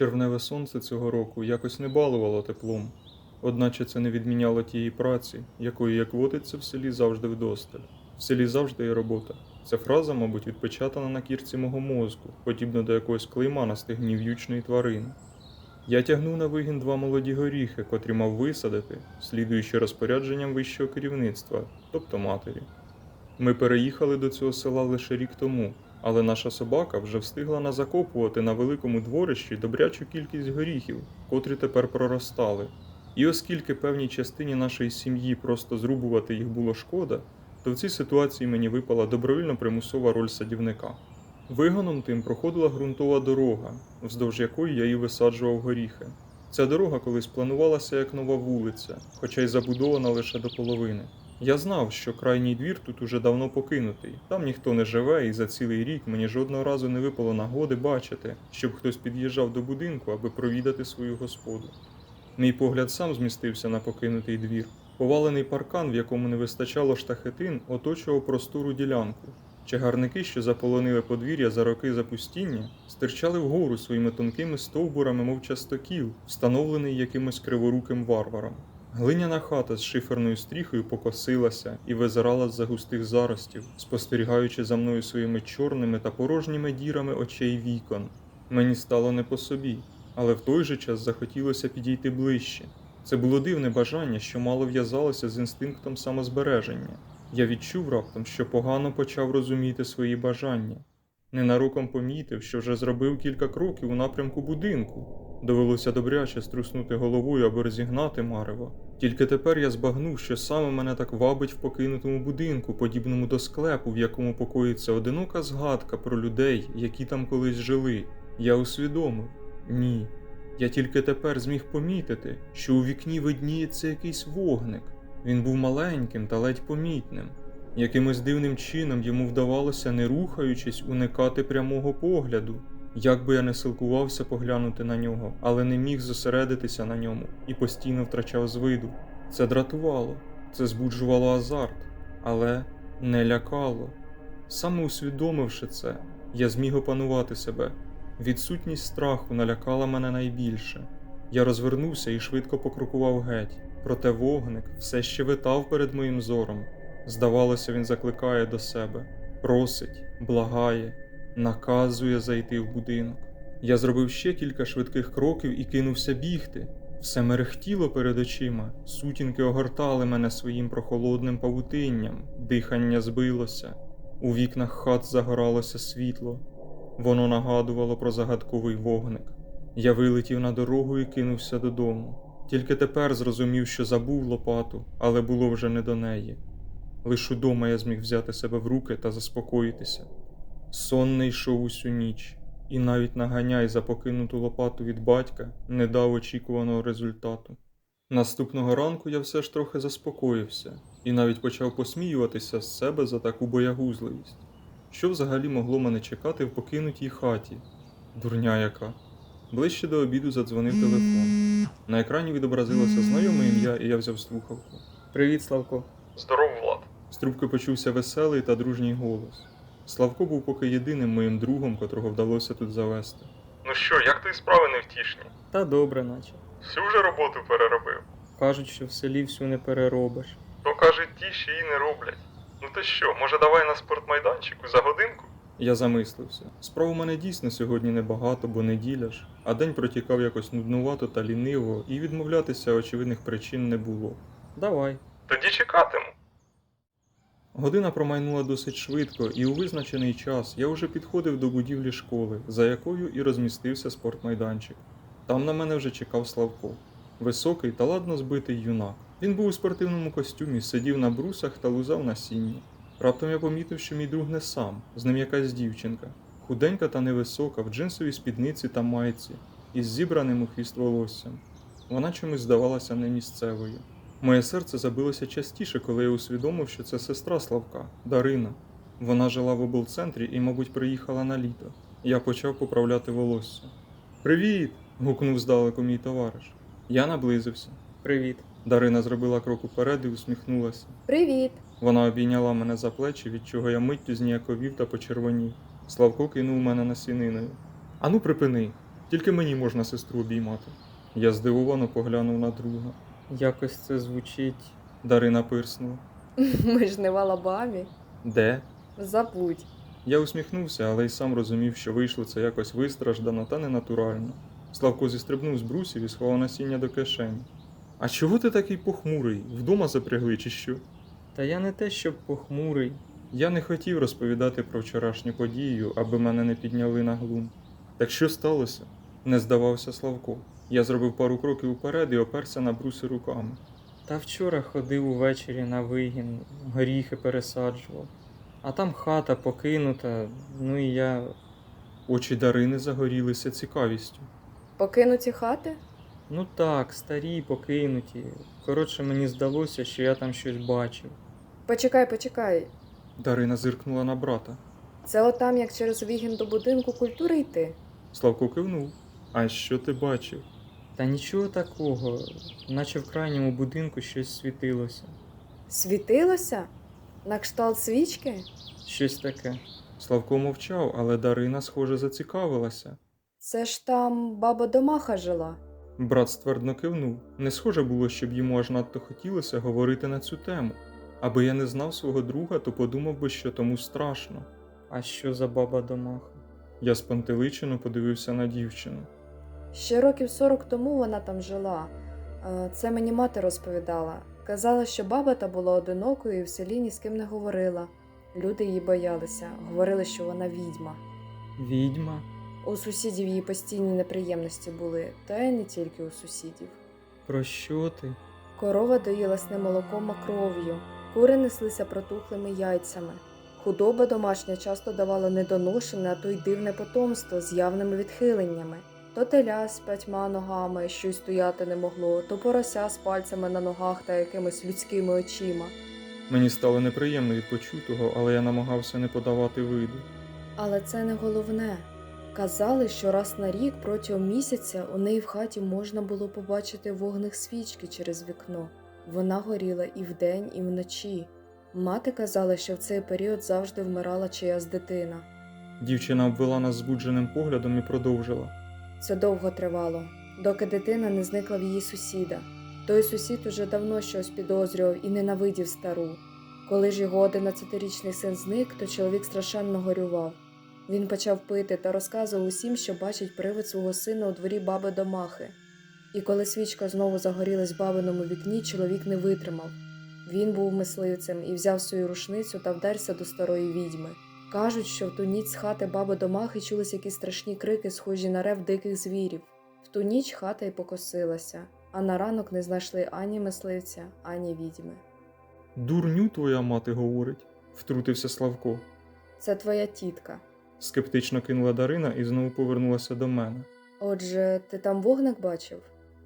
Червневе сонце цього року якось не балувало теплом, одначе це не відміняло тієї праці, якої, як водиться в селі, завжди вдосталь. В селі завжди є робота. Ця фраза, мабуть, відпечатана на кірці мого мозку, подібно до якогось клейма на стегні в'ючної тварини. Я тягнув на вигін два молоді горіхи, котрі мав висадити, слідуючи розпорядженням вищого керівництва, тобто матері. Ми переїхали до цього села лише рік тому, але наша собака вже встигла назакопувати на великому дворищі добрячу кількість горіхів, котрі тепер проростали. І оскільки певній частині нашої сім'ї просто зрубувати їх було шкода, то в цій ситуації мені випала добровільно примусова роль садівника. Вигоном тим проходила ґрунтова дорога, вздовж якої я і висаджував горіхи. Ця дорога колись планувалася як нова вулиця, хоча й забудована лише до половини. Я знав, що крайній двір тут уже давно покинутий, там ніхто не живе, і за цілий рік мені жодного разу не випало нагоди бачити, щоб хтось під'їжджав до будинку, аби провідати свою господу. Мій погляд сам змістився на покинутий двір. Повалений паркан, в якому не вистачало штахетин, оточував простору ділянку. Чагарники, що заполонили подвір'я за роки запустіння, стирчали вгору своїми тонкими стовбурами, мов частокіл, встановлений якимось криворуким варваром. Глиняна хата з шиферною стріхою покосилася і визирала з-за густих заростів, спостерігаючи за мною своїми чорними та порожніми дірами очей вікон. Мені стало не по собі, але в той же час захотілося підійти ближче. Це було дивне бажання, що мало в'язалося з інстинктом самозбереження. Я відчув раптом, що погано почав розуміти свої бажання. Ненароком помітив, що вже зробив кілька кроків у напрямку будинку. Довелося добряче струснути головою, аби розігнати марево. Тільки тепер я збагнув, що саме мене так вабить в покинутому будинку, подібному до склепу, в якому покоїться одинока згадка про людей, які там колись жили. Я усвідомив ні. Я тільки тепер зміг помітити, що у вікні видніється якийсь вогник. Він був маленьким та ледь помітним. Якимось дивним чином йому вдавалося, не рухаючись, уникати прямого погляду. Як би я не силкувався поглянути на нього, але не міг зосередитися на ньому і постійно втрачав з виду. Це дратувало, це збуджувало азарт, але не лякало. Саме усвідомивши це, я зміг опанувати себе. Відсутність страху налякала мене найбільше. Я розвернувся і швидко покрокував геть, проте вогник все ще витав перед моїм зором. Здавалося, він закликає до себе, просить, благає, наказує зайти в будинок. Я зробив ще кілька швидких кроків і кинувся бігти. Все мерехтіло перед очима, сутінки огортали мене своїм прохолодним павутинням, дихання збилося, у вікнах хат загоралося світло. Воно нагадувало про загадковий вогник. Я вилетів на дорогу і кинувся додому. Тільки тепер зрозумів, що забув лопату, але було вже не до неї. Лиш удома я зміг взяти себе в руки та заспокоїтися. Сон не йшов усю ніч, і навіть наганяй за покинуту лопату від батька не дав очікуваного результату. Наступного ранку я все ж трохи заспокоївся і навіть почав посміюватися з себе за таку боягузливість. Що взагалі могло мене чекати в покинутій хаті? Дурня яка. Ближче до обіду задзвонив телефон. На екрані відобразилося знайоме ім'я, і я взяв слухавку. Привіт, Славко. Здоров, Влад. З трубки почувся веселий та дружній голос. Славко був поки єдиним моїм другом, котрого вдалося тут завести. Ну що, як твої справи невтішні? Та добре, наче. Всю вже роботу переробив. Кажуть, що в селі всю не переробиш. То кажуть, ті ще й не роблять. Ну то що, може давай на спортмайданчику за годинку? Я замислився. Справ у мене дійсно сьогодні небагато, бо неділя ж, а день протікав якось нуднувато та ліниво, і відмовлятися очевидних причин не було. Давай. Тоді чекатиму. Година промайнула досить швидко, і у визначений час я вже підходив до будівлі школи, за якою і розмістився спортмайданчик. Там на мене вже чекав Славко. Високий та ладно збитий юнак. Він був у спортивному костюмі, сидів на брусах та лузав насіння. Раптом я помітив, що мій друг не сам, з ним якась дівчинка, худенька та невисока, в джинсовій спідниці та майці, із зібраним у хвіст волоссям. Вона чомусь здавалася не місцевою. Моє серце забилося частіше, коли я усвідомив, що це сестра Славка, Дарина. Вона жила в облцентрі і, мабуть, приїхала на літо. Я почав поправляти волосся. Привіт! гукнув здалеку мій товариш. Я наблизився. Привіт. Дарина зробила крок уперед і усміхнулася. Привіт! Вона обійняла мене за плечі, від чого я миттю зніяковів та почервонів. Славко кинув мене насіниною. Ану, припини. Тільки мені можна сестру обіймати. Я здивовано поглянув на друга. Якось це звучить. Дарина пирснула. Ми ж не в Алабамі. Де? Забудь. Я усміхнувся, але й сам розумів, що вийшло це якось вистраждано та ненатурально. Славко зістрибнув з брусів і сховав насіння до кишені. А чого ти такий похмурий? Вдома запрягли чи що? Та я не те, щоб похмурий. Я не хотів розповідати про вчорашню подію, аби мене не підняли на глум. Так що сталося? Не здавався Славко. Я зробив пару кроків уперед і оперся на бруси руками. Та вчора ходив увечері на вигін, горіхи пересаджував. А там хата покинута, ну і я. Очі Дарини загорілися цікавістю. Покинуті хати? Ну так, старі, покинуті. Коротше, мені здалося, що я там щось бачив. Почекай, почекай. Дарина зиркнула на брата. Це отам, як через вігін до будинку культури йти. Славко кивнув. А що ти бачив? Та нічого такого, наче в крайньому будинку щось світилося. Світилося? На кшталт свічки? Щось таке. Славко мовчав, але Дарина, схоже, зацікавилася. Це ж там баба Домаха жила. Брат ствердно кивнув. Не схоже було, щоб йому аж надто хотілося говорити на цю тему. Аби я не знав свого друга, то подумав би, що тому страшно. А що за баба домаха? Я спантеличено подивився на дівчину. Ще років 40 тому вона там жила. Е, Це мені мати розповідала. Казала, що баба та була одинокою і в селі ні з ким не говорила. Люди її боялися, говорили, що вона відьма. Відьма? У сусідів її постійні неприємності були, та й не тільки у сусідів. Про що ти? Корова доїлась не молоком, а кров'ю, кури неслися протухлими яйцями. Худоба домашня часто давала недоношене, а то й дивне потомство з явними відхиленнями. То теля з п'ятьма ногами, що й стояти не могло, то порося з пальцями на ногах та якимись людськими очима. Мені стало неприємно від почутого, але я намагався не подавати виду. Але це не головне. Казали, що раз на рік протягом місяця у неї в хаті можна було побачити вогник свічки через вікно. Вона горіла і вдень, і вночі. Мати казала, що в цей період завжди вмирала чиясь дитина. Дівчина обвела нас збудженим поглядом і продовжила. Це довго тривало, доки дитина не зникла в її сусіда. Той сусід уже давно щось підозрював і ненавидів стару. Коли ж його 11-річний син зник, то чоловік страшенно горював. Він почав пити та розказував усім, що бачить привид свого сина у дворі баби Домахи. І коли свічка знову загорілась в бабиному вікні, чоловік не витримав. Він був мисливцем і взяв свою рушницю та вдерся до старої відьми. Кажуть, що в ту ніч з хати баби Домахи чулись якісь страшні крики, схожі на рев диких звірів. В ту ніч хата й покосилася, а на ранок не знайшли ані мисливця, ані відьми. Дурню твоя мати говорить, втрутився Славко. Це твоя тітка. Скептично кинула Дарина і знову повернулася до мене. Отже, ти там вогник бачив?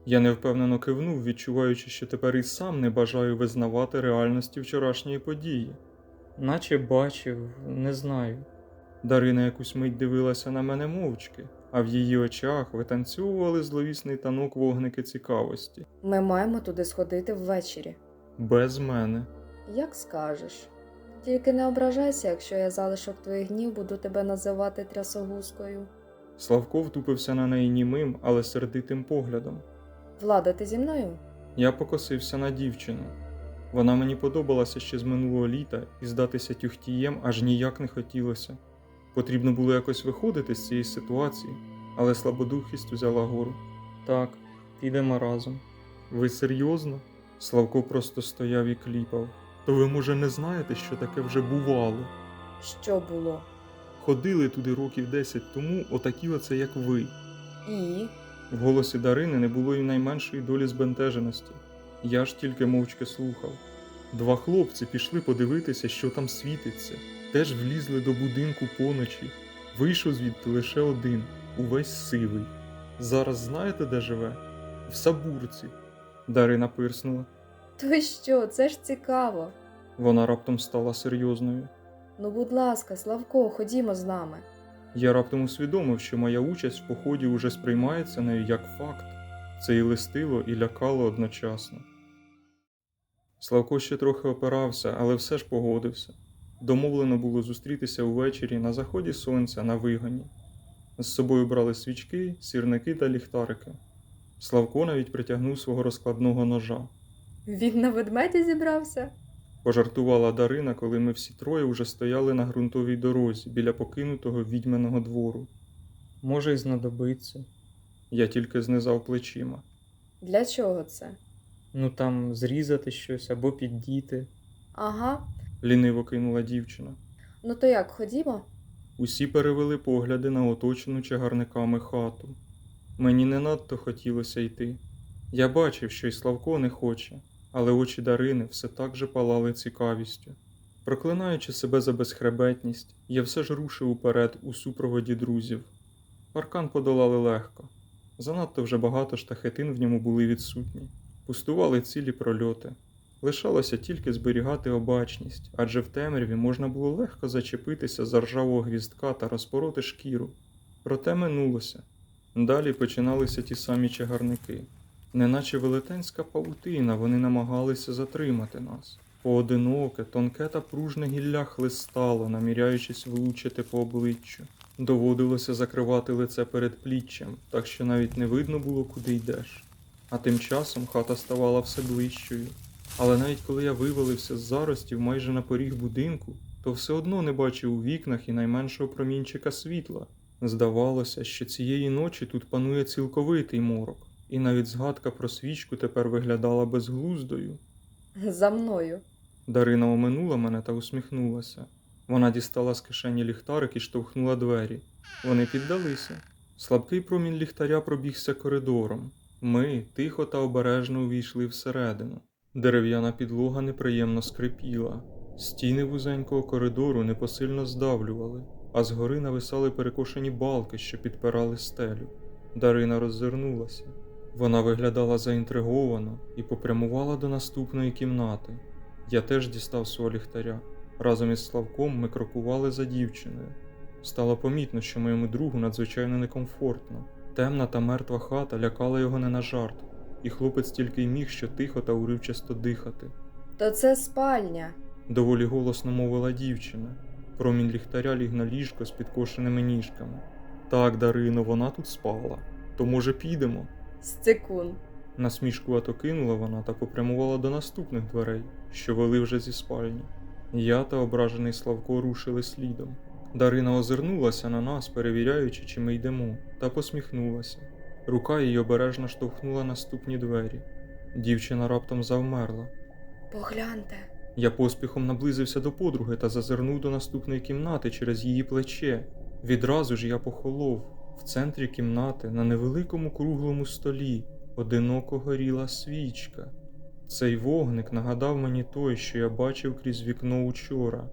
Я невпевнено кивнув, відчуваючи, що тепер і сам не бажаю визнавати реальності вчорашньої події. Наче бачив, не знаю. Дарина якусь мить дивилася на мене мовчки, а в її очах витанцьовували зловісний танок вогники цікавості. Ми маємо туди сходити ввечері. Без мене. Як скажеш. Тільки не ображайся, якщо я залишок твоїх днів буду тебе називати трясогузкою. Славко втупився на неї німим, але сердитим поглядом. Влада, ти зі мною? Я покосився на дівчину. Вона мені подобалася ще з минулого літа, і здатися тюхтієм аж ніяк не хотілося. Потрібно було якось виходити з цієї ситуації, але слабодухість взяла гору. Так, підемо разом. Ви серйозно? Славко просто стояв і кліпав. То ви, може, не знаєте, що таке вже бувало? Що було? Ходили туди років 10 тому, отакі оце, як ви. І. В голосі Дарини не було й найменшої долі збентеженості. Я ж тільки мовчки слухав. Два хлопці пішли подивитися, що там світиться, теж влізли до будинку поночі. Вийшов звідти лише один, увесь сивий. Зараз знаєте, де живе? В Сабурці. Дарина пирснула. То що, це ж цікаво. Вона раптом стала серйозною. Ну, будь ласка, Славко, ходімо з нами. Я раптом усвідомив, що моя участь в поході уже сприймається нею як факт. Це і листило, і лякало одночасно. Славко ще трохи опирався, але все ж погодився. Домовлено було зустрітися увечері на заході сонця на вигоні. З собою брали свічки, сірники та ліхтарики. Славко навіть притягнув свого розкладного ножа. Він на ведмеді зібрався? Пожартувала Дарина, коли ми всі троє вже стояли на ґрунтовій дорозі біля покинутого відьманого двору. Може, й знадобиться. Я тільки знизав плечима. Для чого це? Ну там зрізати щось або піддіти. Ага. Ліниво кинула дівчина. Ну то як, ходімо? Усі перевели погляди на оточену чагарниками хату. Мені не надто хотілося йти. Я бачив, що й Славко не хоче, але очі Дарини все так же палали цікавістю. Проклинаючи себе за безхребетність, я все ж рушив уперед у супроводі друзів. Паркан подолали легко. Занадто вже багато штахетин в ньому були відсутні, пустували цілі прольоти. Лишалося тільки зберігати обачність, адже в темряві можна було легко зачепитися за ржавого гвіздка та розпороти шкіру. Проте минулося. Далі починалися ті самі чагарники. Неначе велетенська павутина, вони намагалися затримати нас. Поодиноке, тонке та пружне гілля хлистало, наміряючись влучити по обличчю. Доводилося закривати лице перед пліччям, так що навіть не видно було, куди йдеш. А тим часом хата ставала все ближчою. Але навіть коли я вивалився з заростів майже на поріг будинку, то все одно не бачив у вікнах і найменшого промінчика світла. Здавалося, що цієї ночі тут панує цілковитий морок, і навіть згадка про свічку тепер виглядала безглуздою. За мною. Дарина оминула мене та усміхнулася. Вона дістала з кишені ліхтарик і штовхнула двері. Вони піддалися. Слабкий промінь ліхтаря пробігся коридором. Ми тихо та обережно увійшли всередину. Дерев'яна підлога неприємно скрипіла. Стіни вузенького коридору непосильно здавлювали, а згори нависали перекошені балки, що підпирали стелю. Дарина роззирнулася. Вона виглядала заінтриговано і попрямувала до наступної кімнати. Я теж дістав свого ліхтаря. Разом із Славком ми крокували за дівчиною. Стало помітно, що моєму другу надзвичайно некомфортно. Темна та мертва хата лякала його не на жарт, і хлопець тільки й міг що тихо та уривчасто дихати. То це спальня. Доволі голосно мовила дівчина. Промінь ліхтаря ліг на ліжко з підкошеними ніжками. Так, Дарино, вона тут спала. То може підемо? Сцикун. Насмішкувато кинула вона та попрямувала до наступних дверей, що вели вже зі спальні. Я та ображений Славко рушили слідом. Дарина озирнулася на нас, перевіряючи, чи ми йдемо, та посміхнулася. Рука її обережно штовхнула наступні двері. Дівчина раптом завмерла. Погляньте. Я поспіхом наблизився до подруги та зазирнув до наступної кімнати через її плече. Відразу ж я похолов. В центрі кімнати, на невеликому круглому столі, одиноко горіла свічка. Цей вогник нагадав мені той, що я бачив крізь вікно учора.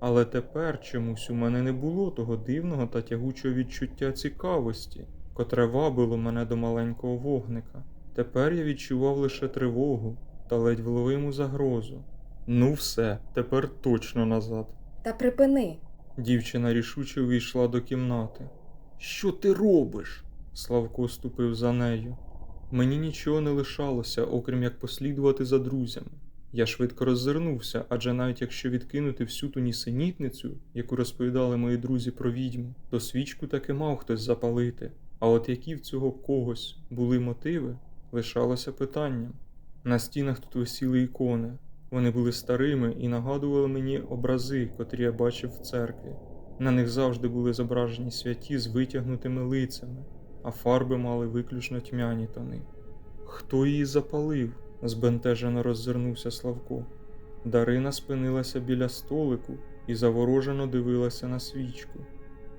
Але тепер чомусь у мене не було того дивного та тягучого відчуття цікавості, котре вабило мене до маленького вогника. Тепер я відчував лише тривогу та ледь вловиму загрозу. Ну все, тепер точно назад. Та припини. Дівчина рішуче увійшла до кімнати. Що ти робиш? Славко ступив за нею. Мені нічого не лишалося, окрім як послідувати за друзями. Я швидко роззирнувся, адже навіть якщо відкинути всю ту нісенітницю, яку розповідали мої друзі про відьму, то свічку таки мав хтось запалити. А от які в цього когось були мотиви, лишалося питанням. На стінах тут висіли ікони. Вони були старими і нагадували мені образи, котрі я бачив в церкві. На них завжди були зображені святі з витягнутими лицями, а фарби мали виключно тьмяні тони. Хто її запалив? Збентежено роззирнувся Славко. Дарина спинилася біля столику і заворожено дивилася на свічку.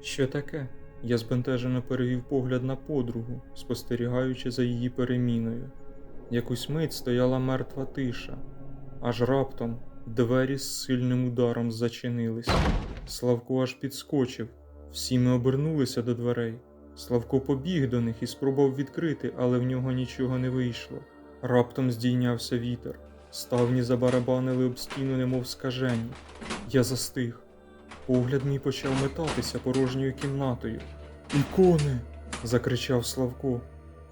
Що таке? Я збентежено перевів погляд на подругу, спостерігаючи за її переміною. Якусь мить стояла мертва тиша, аж раптом двері з сильним ударом зачинилися. Славко аж підскочив. Всі ми обернулися до дверей. Славко побіг до них і спробував відкрити, але в нього нічого не вийшло. Раптом здійнявся вітер. Ставні забарабанили об стіну, немов скажені. Я застиг. Погляд мій почав метатися порожньою кімнатою. Ікони. закричав Славко.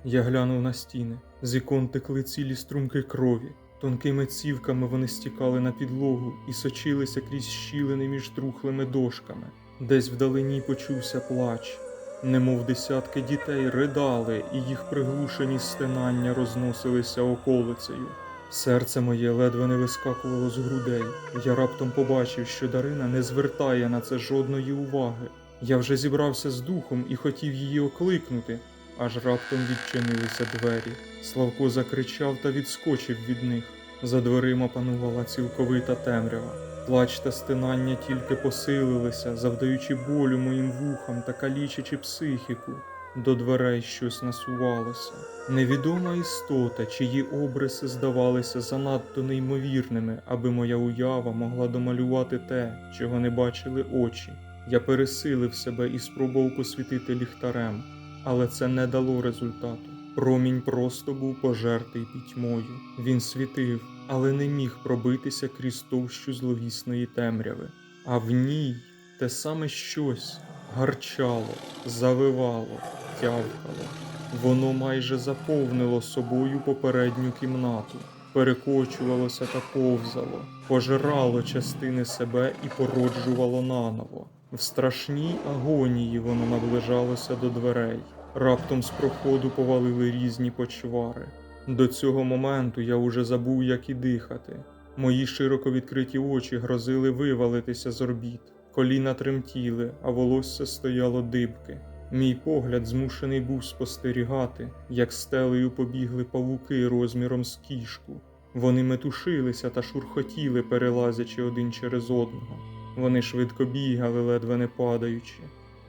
Я глянув на стіни. З ікон текли цілі струмки крові. Тонкими цівками вони стікали на підлогу і сочилися крізь щілини між трухлими дошками. Десь вдалині почувся плач. Немов десятки дітей ридали, і їх приглушені стенання розносилися околицею. Серце моє ледве не вискакувало з грудей. Я раптом побачив, що Дарина не звертає на це жодної уваги. Я вже зібрався з духом і хотів її окликнути, аж раптом відчинилися двері. Славко закричав та відскочив від них. За дверима панувала цілковита темрява. Плач та стинання тільки посилилися, завдаючи болю моїм вухам та калічачи психіку. До дверей щось насувалося. Невідома істота, чиї обриси здавалися занадто неймовірними, аби моя уява могла домалювати те, чого не бачили очі. Я пересилив себе і спробував посвітити ліхтарем, але це не дало результату. Промінь просто був пожертий пітьмою. Він світив, але не міг пробитися крізь товщу зловісної темряви. А в ній те саме щось гарчало, завивало, тявкало. Воно майже заповнило собою попередню кімнату, перекочувалося та повзало, пожирало частини себе і породжувало наново. В страшній агонії воно наближалося до дверей. Раптом з проходу повалили різні почвари. До цього моменту я уже забув, як і дихати. Мої широко відкриті очі грозили вивалитися з орбіт, коліна тремтіли, а волосся стояло дибки. Мій погляд змушений був спостерігати, як стелею побігли павуки розміром з кішку. Вони метушилися та шурхотіли, перелазячи один через одного. Вони швидко бігали, ледве не падаючи.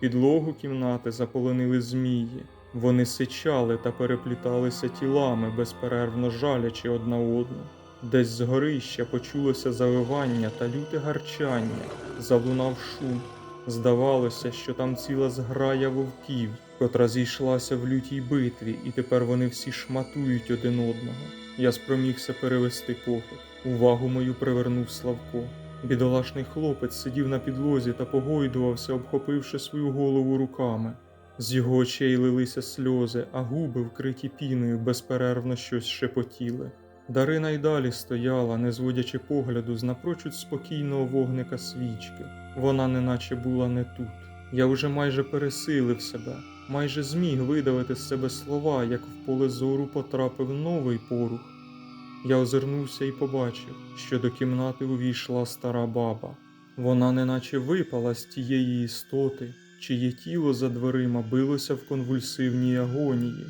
Підлогу кімнати заполонили змії. Вони сичали та перепліталися тілами, безперервно жалячи одна одну. Десь з горища почулося завивання та люте гарчання, залунав шум. Здавалося, що там ціла зграя вовків, котра зійшлася в лютій битві, і тепер вони всі шматують один одного. Я спромігся перевести погляд. Увагу мою привернув Славко. Бідолашний хлопець сидів на підлозі та погойдувався, обхопивши свою голову руками. З його очей лилися сльози, а губи, вкриті піною, безперервно щось шепотіли. Дарина й далі стояла, не зводячи погляду з напрочуд спокійного вогника свічки. Вона неначе була не тут. Я вже майже пересилив себе, майже зміг видавити з себе слова, як в поле зору потрапив новий порух. Я озирнувся і побачив, що до кімнати увійшла стара баба. Вона неначе випала з тієї істоти, чиє тіло за дверима билося в конвульсивній агонії.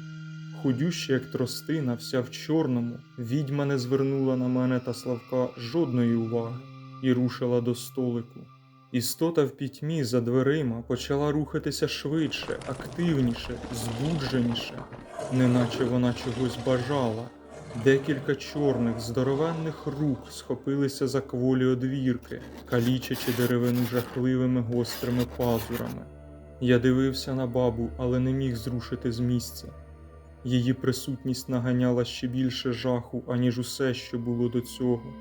Худюща, як тростина, вся в чорному, відьма не звернула на мене та Славка жодної уваги і рушила до столику. Істота в пітьмі за дверима почала рухатися швидше, активніше, збудженіше, неначе вона чогось бажала. Декілька чорних, здоровенних рук схопилися за кволі одвірки, калічачи деревину жахливими гострими пазурами. Я дивився на бабу, але не міг зрушити з місця. Її присутність наганяла ще більше жаху, аніж усе, що було до цього.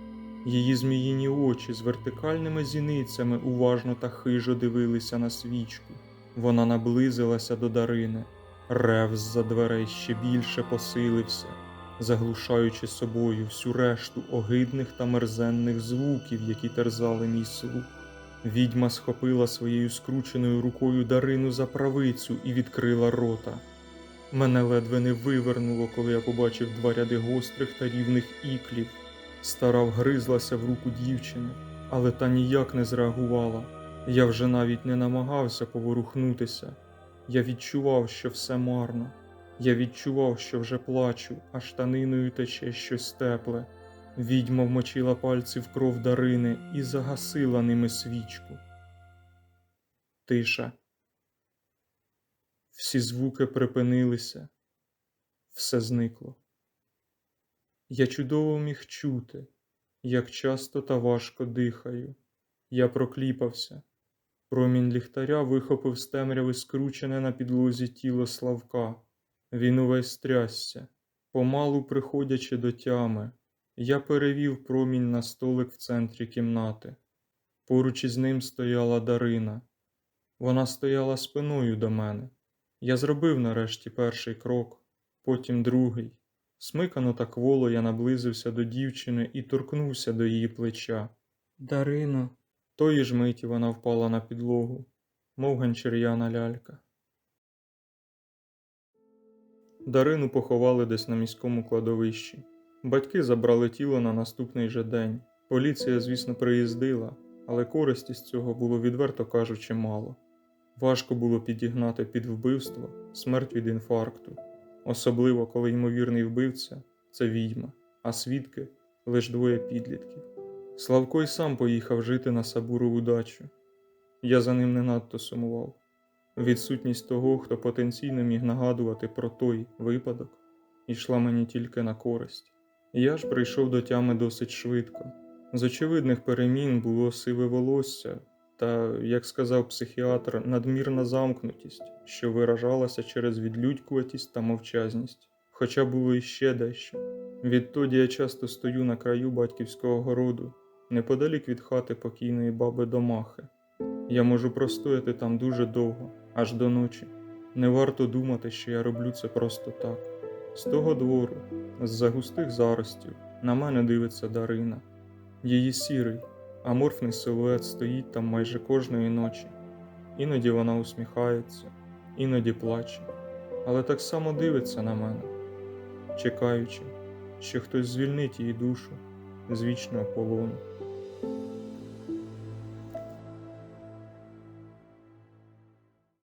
Її зміїні очі з вертикальними зіницями уважно та хижо дивилися на свічку. Вона наблизилася до Дарини. Рев з-за дверей ще більше посилився, заглушаючи собою всю решту огидних та мерзенних звуків, які терзали мій слух. Відьма схопила своєю скрученою рукою Дарину за правицю і відкрила рота. Мене ледве не вивернуло, коли я побачив два ряди гострих та рівних іклів. Стара вгризлася в руку дівчини, але та ніяк не зреагувала. Я вже навіть не намагався поворухнутися. Я відчував, що все марно. Я відчував, що вже плачу, а штаниною тече щось тепле. Відьма вмочила пальці в кров Дарини і загасила ними свічку. Тиша. Всі звуки припинилися, все зникло. Я чудово міг чути, як часто та важко дихаю. Я прокліпався. Промінь ліхтаря вихопив з темряви скручене на підлозі тіло Славка. Він увесь трясся, помалу приходячи до тями. Я перевів промінь на столик в центрі кімнати. Поруч із ним стояла Дарина. Вона стояла спиною до мене. Я зробив нарешті перший крок, потім другий. Смикано та кволо я наблизився до дівчини і торкнувся до її плеча. Дарино, Тої ж миті вона впала на підлогу, мов ганчер'яна лялька. Дарину поховали десь на міському кладовищі. Батьки забрали тіло на наступний же день. Поліція, звісно, приїздила, але користі з цього було відверто кажучи мало. Важко було підігнати під вбивство смерть від інфаркту, особливо коли ймовірний вбивця це відьма, а свідки лише двоє підлітків. Славко й сам поїхав жити на Сабурову дачу. Я за ним не надто сумував. Відсутність того, хто потенційно міг нагадувати про той випадок, йшла мені тільки на користь. Я ж прийшов до тями досить швидко. З очевидних перемін було сиве волосся та, як сказав психіатр, надмірна замкнутість, що виражалася через відлюдькуватість та мовчазність. Хоча було іще дещо. Відтоді я часто стою на краю батьківського городу, неподалік від хати покійної баби Домахи. Я можу простояти там дуже довго, аж до ночі. Не варто думати, що я роблю це просто так. З того двору, з-за густих заростів, на мене дивиться Дарина. Її сірий, аморфний силует стоїть там майже кожної ночі. Іноді вона усміхається, іноді плаче, але так само дивиться на мене, чекаючи, що хтось звільнить її душу з вічного полону.